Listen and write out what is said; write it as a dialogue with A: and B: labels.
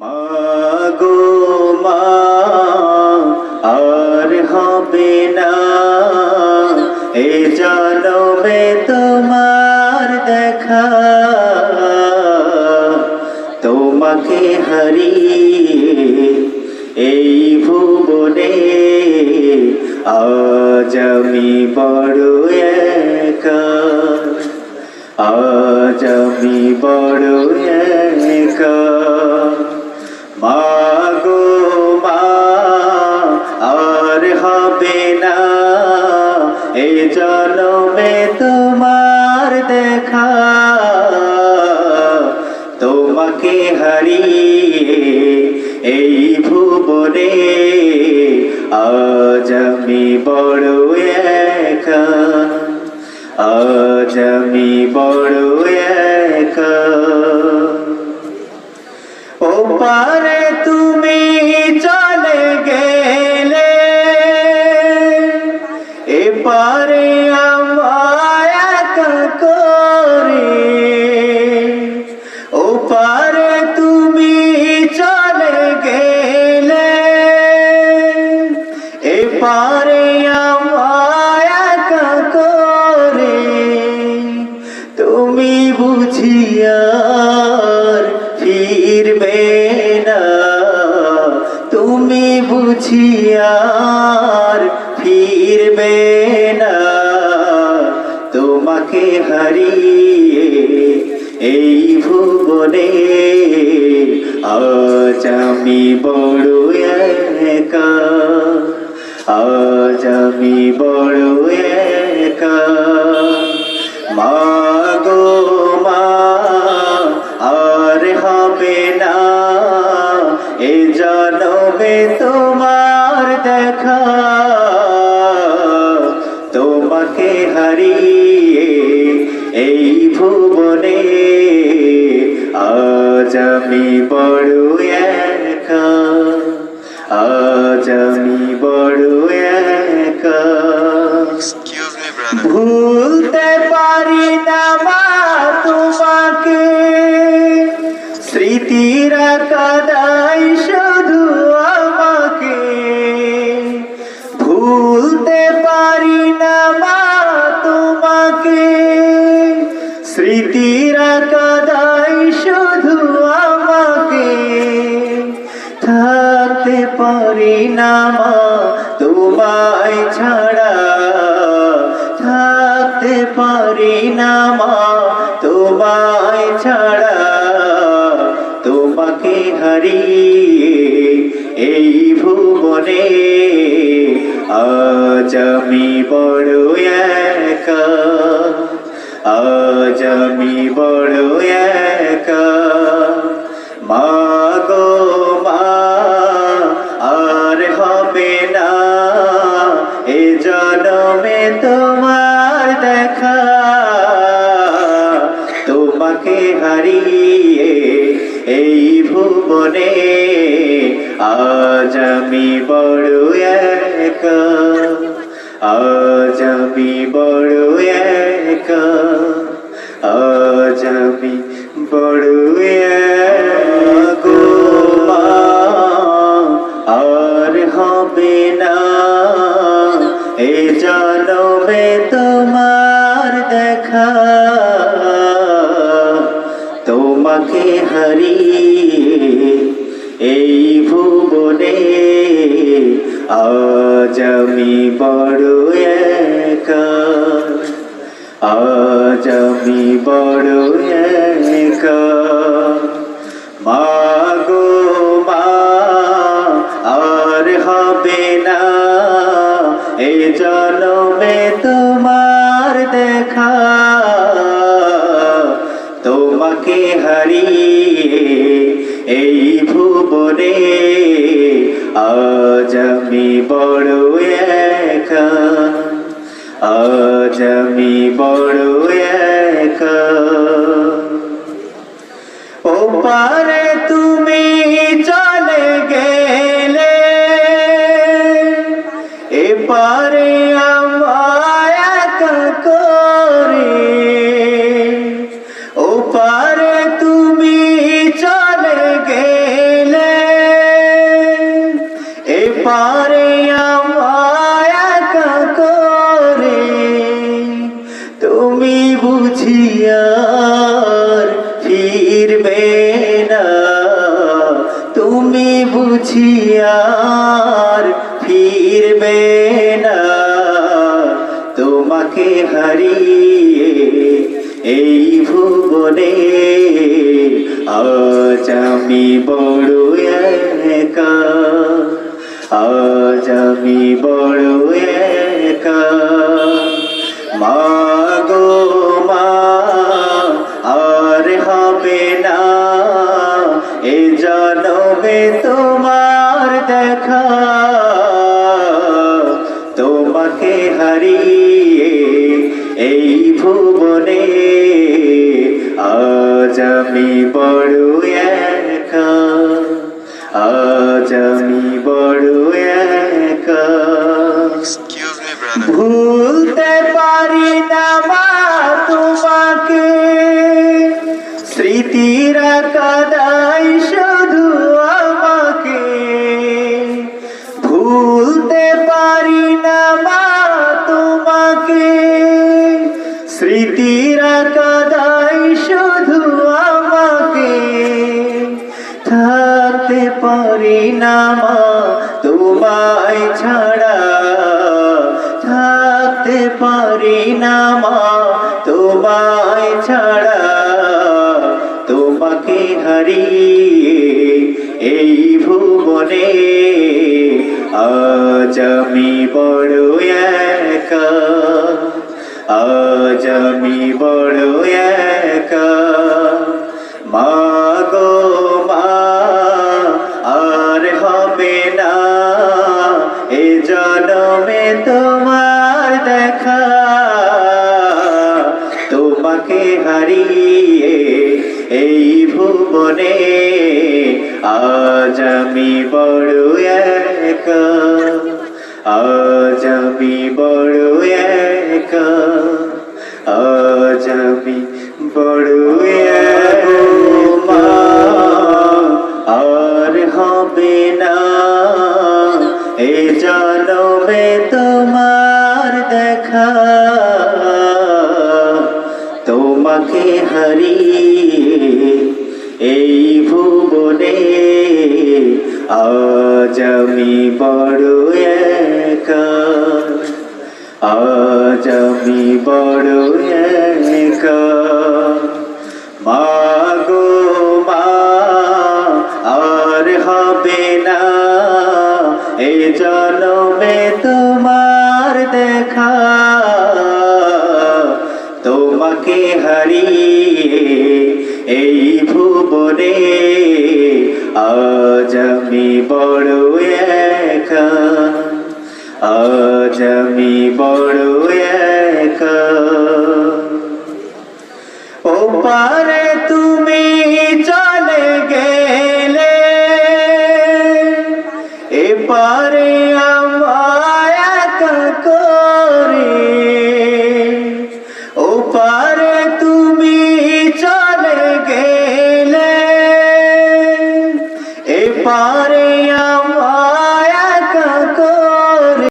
A: মাগো মা, আর হবে না। এ জনমে তোমার দেখা, তোমাকে হারিয়ে এই ভুবনে। আজ আমি বড় একা, আজ আমি বড় একা। আজ আমি বড় একা, আজ আমি বড় একা। ও পারে তুমি চলে গেলে, এ পারে তোমাকে হারিয়ে এই ভুবনে? আজ আমি বড় একা আজ আমি বড় একা। মাগো আজ আমি বড় একা আজ আমি বড় একা. ভুলতে পারি না মা তোমাকে স্মৃতিরা কাদাই শুধু পারি না মা তোমায় ছাড়া থাকতে পারি না মা তোমায় ছাড়া। তোমাকে হারিয়ে এই ভুবনে আজ আমি বড় একা, আজ আমি বড় একা। মাগো তোমার দেখা তোমাকে হারিয়ে এই ভুবনে আজ আমি বড় একা আজ আমি বড় একা। জনমে তোমার দেখা, তোমাকে হারিয়ে এই ভুবনে আজ আমি বড় একা, আজ আমি বড় একা। তোমাকে হারিয়ে এই ভুবনে আজ আমি বড় একা। আজ আমি বড় একা। ও পারে বুঝিয়ার ফিরবে না। তোমাকে হারিয়ে এই ভুবনে আজ আমি বড় একা আজ আমি বড় তোমাকে হারিয়ে এই ভুবনে আজ আমি বড় একা আজ আমি বড় একা. ভুলতে পারি না মা তোমাকে স্মৃতিরা কাদাই না মা তোমায় ছাড়া থাকতে পারি না মা। তোমায় ছাড়া তোমাকে হারিয়ে এই ভুবনে আজ আমি বড় একা। আজ আমি বড় একা। মা তোমাকে হারিয়ে এই ভুবনে আজ আমি বড় একা আজ আমি বড় একা। এই ভুবনে, আজ আমি বড় একা। আজ আমি বড় একা। মা গো মা, আর হবে না এ জনমে তোমার দেখা। তোমাকে হারিয়ে বড় একা আজ আমি বড় একা। ও পারে তুমি চলে গেলে এ পারে আমি